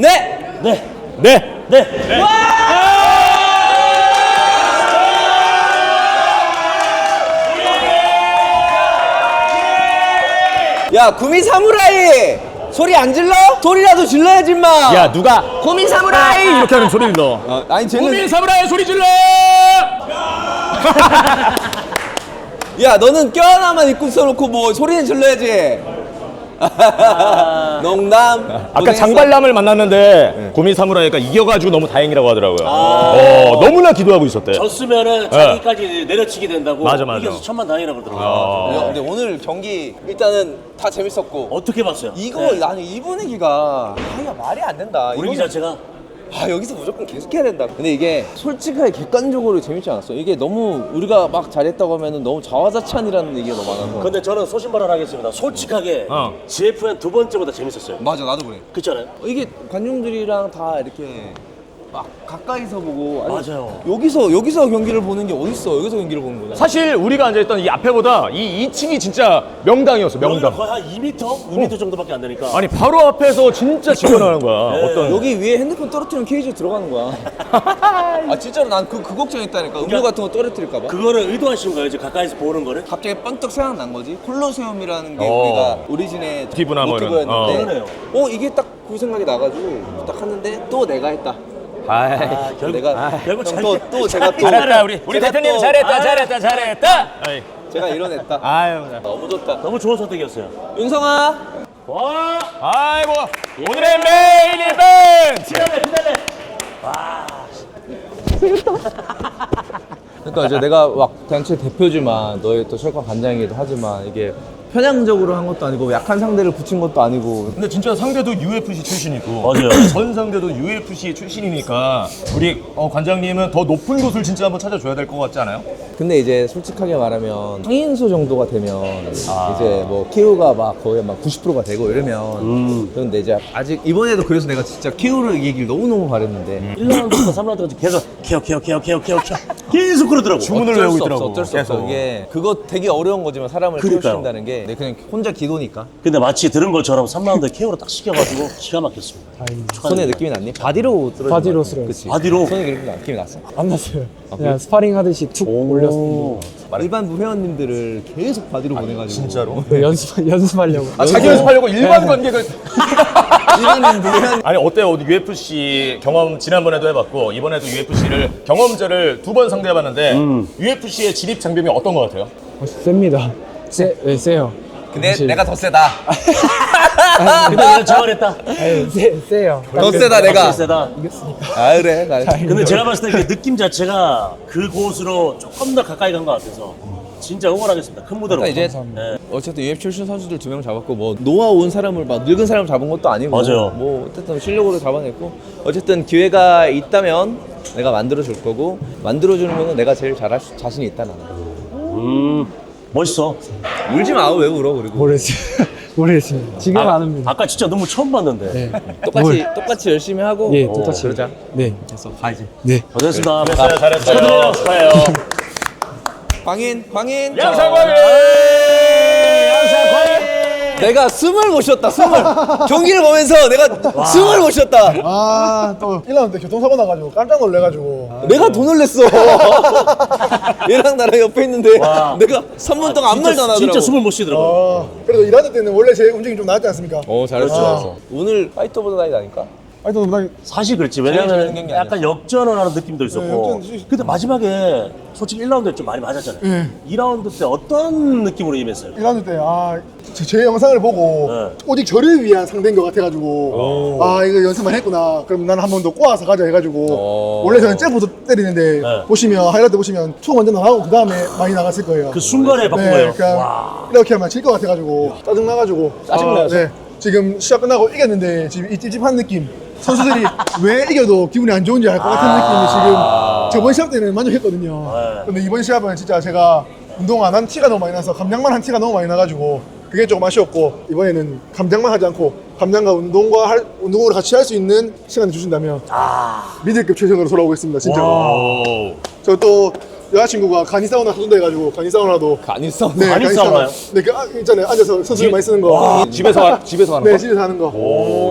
네. 네. 네. 네. 야 구미 사무라이 소리 안 질러? 소리라도 질러야지 마. 야 누가 구미 사무라이. 이렇게 하는 소리를 넣어. 어, 아니 쟤는 사무라이 소리 질러! 야 너는 껴하나만 입고 있어놓고 뭐 소리는 질러야지. 농담. 아까 고생했어. 장발남을 만났는데 고민 사무라이가 이겨가지고 너무 다행이라고 하더라고요. 어, 너무나 기도하고 있었대. 졌으면은 자기까지 내려치게 된다고 맞아, 맞아. 이겨서 천만 다행이라고 그러더라고요. 어. 야, 근데 오늘 경기 일단은 다 재밌었고 어떻게 봤어요? 이거 네. 나는 이 분위기가 아야 말이 안 된다. 분위기 이거는- 자체가 아 여기서 무조건 계속해야 된다. 근데 이게 솔직하게 객관적으로 재밌지 않았어. 이게 너무 우리가 막 잘했다고 하면은 너무 자화자찬이라는 얘기가 너무 많아서. 근데 저는 소신발언 하겠습니다. 솔직하게 어. GFN 두 번째보다 재밌었어요. 맞아 나도 그래. 그렇잖아요. 이게 관중들이랑 다 이렇게 막 가까이서 보고 아니, 맞아요. 여기서 여기서 경기를 보는 게 어딨어? 여기서 경기를 보는 거잖아. 사실 우리가 앉아있던 이 앞에보다 이 2층이 진짜 명당이었어, 명당. 거의 한 2m? 2m 정도밖에 안 되니까. 아니 바로 앞에서 진짜 지원하는 거야. 네. 어떤 여기 위에 핸드폰 떨어뜨리면 케이지 들어가는 거야. 아 진짜로 난 그 그 걱정했다니까. 음료 같은 거 떨어뜨릴까 봐. 그거를 의도하신 거예요? 이제 가까이서 보는 거를? 갑자기 번뜩 생각난 거지. 콜로세움이라는 게 어. 우리가 오리진의 모티브나 뭐 이런. 모티브였는데 어. 어 이게 딱 그 생각이 나가지고 딱 했는데 또 내가 했다. 아이. 아, 결국, 내가 결국 형, 잘- 또, 또 제가 또 잘했다 우리 우리 제가 대표님 또- 잘했다 아. 잘했다 잘했다. 아이. 제가 이뤄냈다. 아유. 너무 좋다. 너무 좋은 선택이었어요. 윤성아 와! 아이고 오늘의 메인 이벤트. 기다려, 기다려. 그러니까 이제 내가 막 단체 대표지만 너의 또 철권 관장이기도 하지만 이게 편향적으로 한 것도 아니고 약한 상대를 붙인 것도 아니고 근데 진짜 상대도 UFC 출신이고 맞아요. 전 상대도 UFC 출신이니까 우리 어, 관장님은 더 높은 곳을 진짜 한번 찾아줘야 될 것 같지 않아요? 근데 이제 솔직하게 말하면 상인수 정도가 되면 이제 뭐 키우가 막 거의 막 90%가 되고 이러면 그런데 이제 아직 이번에도 그래서 내가 진짜 키우를 이기길 너무너무 바랬는데 1라운드부터 3라운드까지 계속 케어, 케어, 케어, 케어, 케어, 케어. 계속 그러더라고. 주문을 어쩔 외우고 수 있더라고. 없어, 어쩔 수 없어. 계속. 이게 그거 되게 어려운 거지만 사람을 그러니까요. 키우신 게내 그냥 혼자 기도니까 근데 마치 들은 것처럼 3라운드 케어로 딱 시켜가지고 기가 막혔습니다. 손에 축하드립니다. 느낌이 났니? 바디로 쓰러진 바디로 거. 쓰러졌어. 그치? 바디로? 손에 느낌이, 느낌이 났어? 안 났어요. 그냥 스파링 하듯이 툭 올렸습니다. 일반 회원님들을 계속 바디로 보내가지고 진짜로? 네, 연습 연습하려고. 아, 자기 연습하려고 일반 관객을 일반인 회원 아니 어때요? UFC 경험 지난번에도 해봤고 이번에도 UFC를 경험자를 두 번 상대해봤는데 UFC의 진입 장벽이 어떤 것 같아요? 어, 셉니다. 세, 네, 세요. 근데 사실. 내가 더 세다 근데 내가 저번했다. 아니, 세, 세요. 더 세다 내가 확실히 세다. 이겼으니까. 아 그래 나 근데 제가 봤을 때 그 느낌 자체가 그 곳으로 조금 더 가까이 간 것 같아서 진짜 응원하겠습니다. 큰 무대로. 그러니까 이제 네. 어쨌든 UFC 출신 선수들 두 명 잡았고 뭐 노아 온 사람을 막 늙은 사람 잡은 것도 아니고 맞아요. 뭐 어쨌든 실력으로 잡아냈고 어쨌든 기회가 있다면 내가 만들어 줄 거고 만들어 주는 거는 내가 제일 잘할 수, 자신이 있다 나는 음, 멋있어. 울지 마 왜 울어 그리고 모르겠어요. 모르겠습니다. 지금 안 합니다. 아까 진짜 너무 처음 봤는데. 네. 똑같이 똑같이 열심히 하고 예, 똑같이. 그러자 네. 됐어 가야지 네. 고생했습니다. 잘했어요, 잘했어요. 축하드려요. 축하해요. 광인 광인 양상광이 내가 숨을 못 쉬었다 숨을 경기를 보면서 내가 숨을 못 쉬었다 아, 또 1라운드 교통사고 나가지고 깜짝 놀래가지고. 내가 돈을 냈어 얘랑 나랑 옆에 있는데 와. 내가 3분 동안 아무 말도 안 하더라고 진짜 숨을 못 쉬더라고요. 어, 그래도 1라운드 때는 원래 제 움직임이 좀 나았지 않습니까? 어 잘했어 아. 잘했어 오늘 파이터보다 나이 나니까 아니, 또 나, 사실 그렇지. 왜냐면 경기 약간 역전을 하는 느낌도 있었고. 네, 역전 수- 근데 마지막에 솔직히 1라운드에 좀 많이 맞았잖아요. 2라운드 때 어떤 느낌으로 임했어요? 1라운드 때, 아, 제, 제 영상을 보고 네. 오직 저를 위한 상대인 것 같아가지고, 아, 이거 연습만 했구나. 그럼 나는 한 번 더 꼬아서 가자 해가지고, 오. 원래 저는 잽부터 때리는데, 네. 보시면, 하이라이트 보시면 투 먼저 나가고, 그 다음에 많이 나갔을 거예요. 그 순간에 바꾼 네, 거예요. 그냥 와. 이렇게 하면 질 것 같아가지고 짜증나가지고 짜증나요? 아, 네. 지금 시합 끝나고 이겼는데 지금 이 찝찝한 느낌 선수들이 왜 이겨도 기분이 안 좋은지 알 것 같은 느낌이 지금 저번 시합 때는 만족했거든요 네. 근데 이번 시합은 진짜 제가 운동 안 한 티가 너무 많이 나서 감량만 한 티가 너무 많이 나가지고 그게 조금 아쉬웠고 이번에는 감량만 하지 않고 감량과 운동과 할, 운동을 같이 할 수 있는 시간을 주신다면 믿을급 최선으로 돌아오겠습니다 진짜로 오. 저또 여자친구가 간이 사우나 사준다 해가지고 간이 사우나도 간이 싸움. 네, 간이 사우나요? 네, 그 아, 있잖아요. 앉아서 선수들 많이 쓰는 거. 집에서 하- 집에서 하는 네, 거. 집에서 하는 거.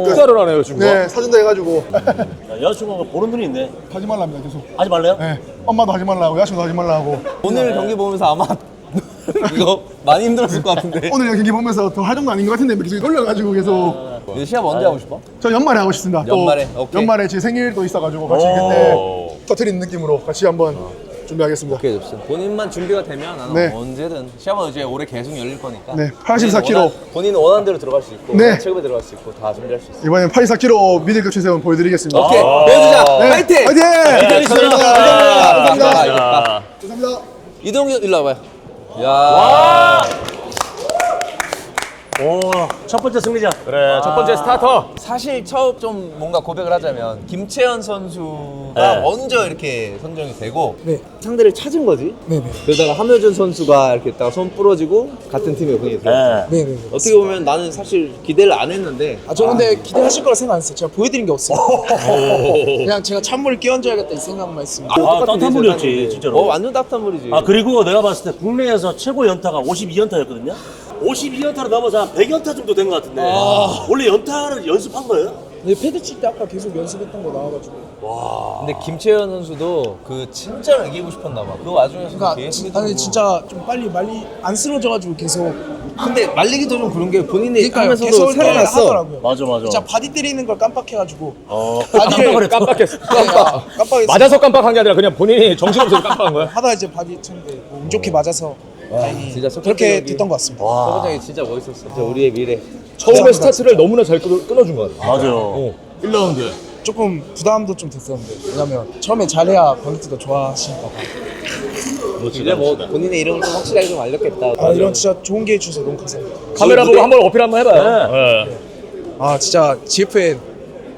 그, 식사를 하네요 지금. 네, 사준다 해가지고 야, 여자친구가 보는 눈이 있네. 하지 말랍니다 계속. 하지 말래요? 네, 엄마도 하지 말라고 여자친구도 하지 말라고. 오늘 경기 보면서 아마 이거 많이 힘들었을 것 같은데. 오늘 경기 보면서 더 할 정도 아닌 것 같은데 계속 놀려가지고 계속. 이제 시합 언제 하고 싶어? 저 연말에 하고 싶습니다. 또 연말에? 오케이. 연말에 제 생일도 있어가지고 같이 오. 그때 터트리는 느낌으로 같이 한번 준비하겠습니다. 오케이 좋습니다. 본인만 준비가 되면 나는 네. 언제든 시합은 이제 올해 계속 열릴 거니까. 네, 84 본인 킬로. 원하- 본인 원하는 대로 들어갈 수 있고 네. 체급에 들어갈 수 있고 다 준비할 수 있어. 이번엔 84kg 미들급 최세원 보여드리겠습니다. 오케이 보여주자. 네, 파이팅! 화이팅! 기다리겠습니다. 감사합니다. 아, 이겼다. 감사합니다. 이동규 일로 와봐요. 야. 오, 첫 번째 승리자. 그래 첫 번째 스타터. 사실 처음 좀 뭔가 고백을 하자면 김채연 선수가 네. 먼저 이렇게 선정이 되고 네. 상대를 찾은 거지. 네네. 그러다가 함효준 선수가 이렇게 있다가 손 부러지고 같은 팀에 분위기 들어. 네. 네네. 어떻게 보면 나는 사실 기대를 안 했는데 아, 저 근데 기대하실 거라 생각 안 했어요. 제가 보여드린 게 없어요. 그냥 제가 찬물을 끼얹어야겠다 이 생각만 했습니다. 아, 따뜻한 데 물이었지. 진짜로. 어 완전 따뜻한 물이지. 아 그리고 내가 봤을 때 국내에서 최고 연타가 52연타였거든요. 52연타로 넘어서 한 100연타 정도 된 것 같은데 원래 연타를 연습한 거예요? 근데 패드 칠 때 아까 계속 연습했던 거 나와가지고. 근데 김채연 선수도 그 진짜로 이기고 싶었나 봐. 그 와중에서 그러니까 되게 힘들고. 아니 진짜 좀 빨리 말리 안 쓰러져가지고 계속 근데 말리기도 좀 그런 게 본인이 그러니까요. 하면서도 계속 살아났어. 하더라고요. 맞아 맞아. 진짜 바디 때리는 걸 깜빡해가지고. 어, 바디를 깜빡했어. 깜빡. 깜빡했어. 맞아서 깜빡한 게 아니라 그냥 본인이 정신없어서 깜빡한 거야. 하다가 이제 바디 쳤는데 뭐운 좋게 맞아서 다행히 진짜 첫 번째 그렇게. 됐던 것 같습니다. 서부장이 진짜 멋있었어. 진짜 우리의 미래. 처음에 스타트를 너무나 잘 끊어, 끊어준 거 같아. 맞아요. 어. 1라운드. 조금 부담도 좀 됐었는데 왜냐면 처음에 잘해야 관객들도 좋아하시니까. 이제 뭐 본인의 이름을 좀 확실하게 좀 알렸겠다. 아 이런 진짜 좋은 기회 주셔서 너무 감사합니다. 카메라 보고 한번 어필 한번 해봐요. 네. 네. 아 진짜 GFN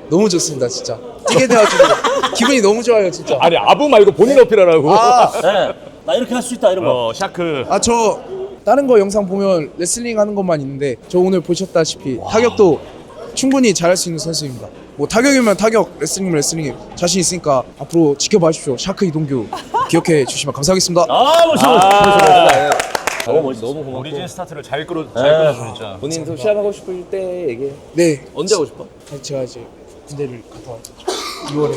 너무 좋습니다 진짜. 뛰게 돼가지고 기분이 너무 좋아요 진짜. 아니 아부 말고 본인 어필하라고. 아, 네. 나 이렇게 할 수 있다 이런 거. 어 샤크. 아 저 다른 거 영상 보면 레슬링 하는 것만 있는데 저 오늘 보셨다시피 타격도 충분히 잘할 수 있는 선수입니다. 뭐 타격이면 타격, 레슬링이면 레슬링 자신 있으니까 앞으로 지켜봐 주십시오. 샤크 이동규 기억해 주시면 감사하겠습니다. 아 멋있어 아. 멋있어 멋있어. 네. 너무 멋있어. 너무 고맙고. 오리진 스타트를 잘 끌어 네. 잘 끌어줘 진짜. 본인도 시합하고 싶을 때 얘기해. 네, 언제 하고 싶어? 제가 이제 군대를 갔다 왔죠. 6월에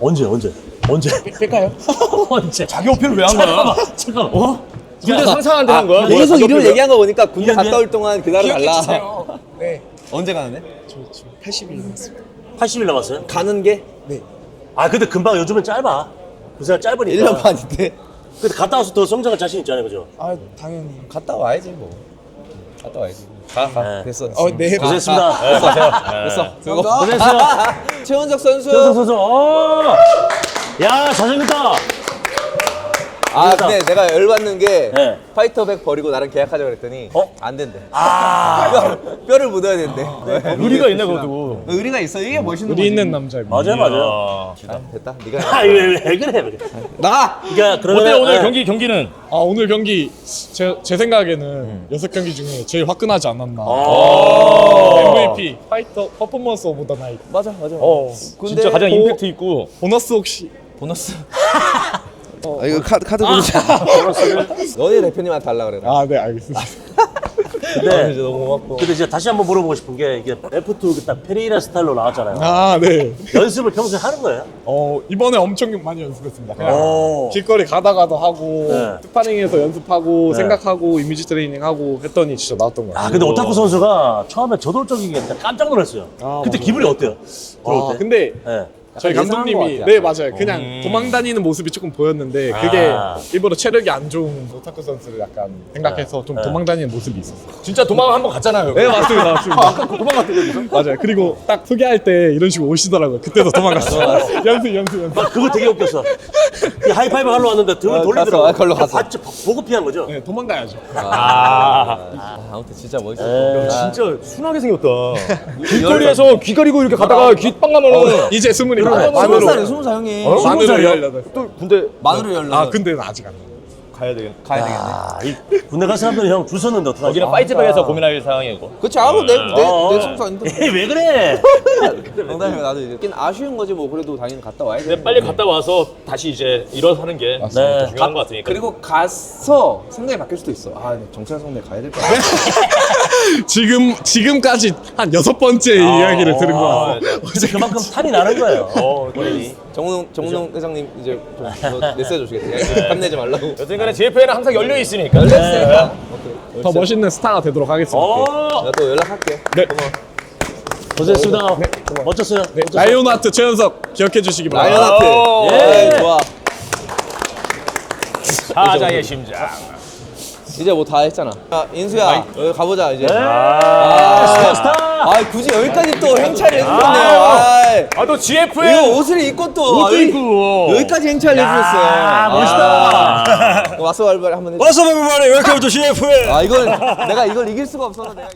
언제 언제 언제 뺄까요? 언제? 자기 어필을 왜 한 거야? 잠깐만 잠깐만. 어? 군대 상상한테 한 거야? 계속 자기 이름 얘기한 거 보니까 군대 이름이야? 갔다 올 동안 그날을 기억해 달라. 주세요. 네, 언제 가는데? 저 지금 80일 남았습니다. 80일 남았어요? 가는 게 네, 아 근데 금방 요즘은 짧아. 그새 짧으니까. 1년 반인데. 근데 갔다 와서 더 성장할 자신 있잖아요, 그죠? 아 당연히. 갔다 와야지 뭐. 갔다 와야지. 가, 가. 네. 됐어. 어, 네, 가, 고생했습니다. 가. 됐어. 그거. 고생했어요. 최원석 선수. 최은성 선수. 어! 야 잘생겼다. 아 근데 내가 열받는 게 네. 파이터백 버리고 나랑 계약하자 그랬더니 어? 안 된대. 아 뼈, 뼈를 묻어야 된대. 의리가 있네 그것도. 의리가 있어. 이게 멋있는 우리 거지. 있는 남자입니다. 맞아요 맞아요. 아. 아, 됐다. 네가 아, 왜, 왜, 왜 그래? 왜 그래? 나가. 그러니까 그러면 어때 오늘 네. 경기 경기는? 아 오늘 경기 제, 제 생각에는 여섯 경기 중에 제일 화끈하지 않았나 아. MVP 파이터 퍼포먼스 오브 더 나이트 맞아, 맞아. 어. 근데 진짜 가장 보- 임팩트 있고. 보너스 혹시 보너스. 아 이거 카드 카드 보자. 너네 대표님한테 달라 그래. 아 네 알겠습니다 근데 너무 고맙고. 근데 이제 다시 한번 물어보고 싶은 게 이게 F2 딱 페레이라 스타일로 나왔잖아요. 아 네 연습을 평소에 하는 거예요? 어, 이번에 엄청 많이 연습했습니다 그냥 오. 길거리 가다가도 하고 네. 스파링에서 연습하고 네. 생각하고 이미지 트레이닝 하고 했더니 진짜 나왔던 것아 같아요 근데 오타쿠 선수가 처음에 저돌적인 게 진짜 깜짝 놀랐어요. 아, 그때 맞아요. 기분이 어때요? 들어올 아, 때? 근데 네. 저희 감독님이 네. 맞아요 그냥 음. 도망다니는 모습이 조금 보였는데 그게 아. 일부러 체력이 안 좋은 오타쿠 선수를 약간 생각해서 좀 네. 도망다니는 모습이 있었어요 진짜 도망 한번 갔잖아요. 네 맞습니다 맞습니다 맞아요 그리고 딱 소개할 때 이런 식으로 오시더라고요 그때도 도망갔어요 연습 연습 연습 나 그거 되게 웃겼어. 그 하이파이브 하러 왔는데 등을 어, 돌리더라고. 갔어. 아, 걸로 갔어. 봤지? 보고 피한 거죠? 네 도망가야죠 아. 아, 아무튼 진짜 멋있었어. 네. 진짜 순하게 생겼다. 길거리에서 귀 가리고 이렇게 가다가 귀빵 가면은 이제 스물이 스무 만으로 살에 스무 살 형이. 어? 만으로 살이요? 열여덟 또 군대 만으로 열려. 아 근데는 아직 안 가야 되겠. 가야 되겠네. 아, 이 군대 간 사람들은 형줄 섰는데 어떡하지? 거기는 파이트백에서 고민할 상황이고. 그렇지 아무 내내 어, 내 어. 순서인데. 에이, 왜 그래? 농담이고 나도 이제 긴 아쉬운 거지 뭐 그래도 당연히 갔다 와야 돼. 근데 빨리 갔다 와서 다시 이제 일어서는 게 네. 중요한 것 같으니까. 그리고 가서 생각이 바뀔 수도 있어. 아, 정찰 성대 가야 될것 같아. 지금 지금까지 한 여섯 번째 이야기를 들은 거 아, 같아. 네. 근데 그만큼 탈이 나는 거예요. 어, 본인이. 정웅 정웅 회장님 이제 좀 메시지 주시겠어요? 탐내지 말라고. 여튼 간에 GF에는 항상 열려 있으니까. 더 멋있는 스타가 되도록 하겠습니다. 어, 내가 또 연락할게. 네. 고생했습니다. 멋졌어요. 네, 라이온 하트 최현석 기억해 주시기 바랍니다. 라이언하트. 오. 예, 좋아. 사자의 심장. 이제 뭐 다 했잖아. 야, 인수야, 여기 가보자 이제. 아, 스타, 스타. 아, 굳이 여기까지 또 행차를 해주셨네요. 아, 아, 또 GF에 이거 옷을 입고 또 옷도 여기- 입고. 여기까지 행차를 해주셨어요. 아, 멋있다. 아, 와서 발발 한번 해줘. What's up, everybody? Welcome to CFA. 아, 이걸 내가 이걸 이길 수가 없어서 내가.